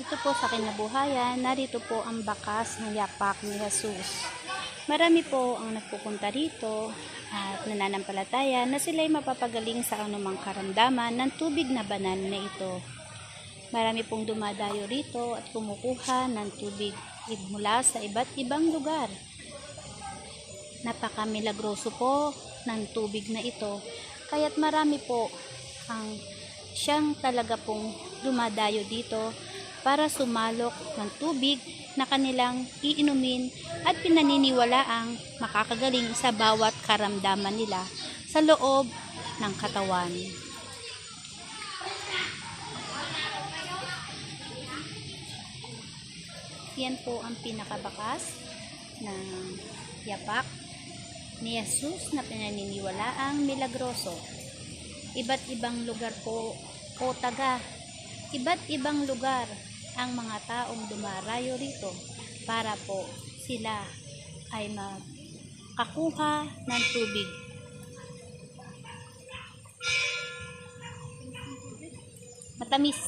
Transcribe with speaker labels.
Speaker 1: Ito po sa kinabuhayan, narito po ang bakas ng yapak ni Jesus. Marami po ang nagpupunta rito at nananampalataya na sila'y mapapagaling sa anumang karamdaman ng tubig na banal na ito. Marami pong dumadayo rito at kumukuha ng tubig mula sa iba't ibang lugar. Napaka-milagroso po ng tubig na ito. Kaya't marami po ang siyang talaga pong dumadayo dito para sumalok ng tubig na kanilang iinumin at pinaniniwalaang makakagaling sa bawat karamdaman nila sa loob ng katawan. Yan po ang pinakabakas ng yapak ni Jesus na pinaniniwalaang milagroso. Iba't ibang lugar po o taga, iba't ibang lugar ang mga taong dumarayo rito para po sila ay makakuha ng tubig. Matamis.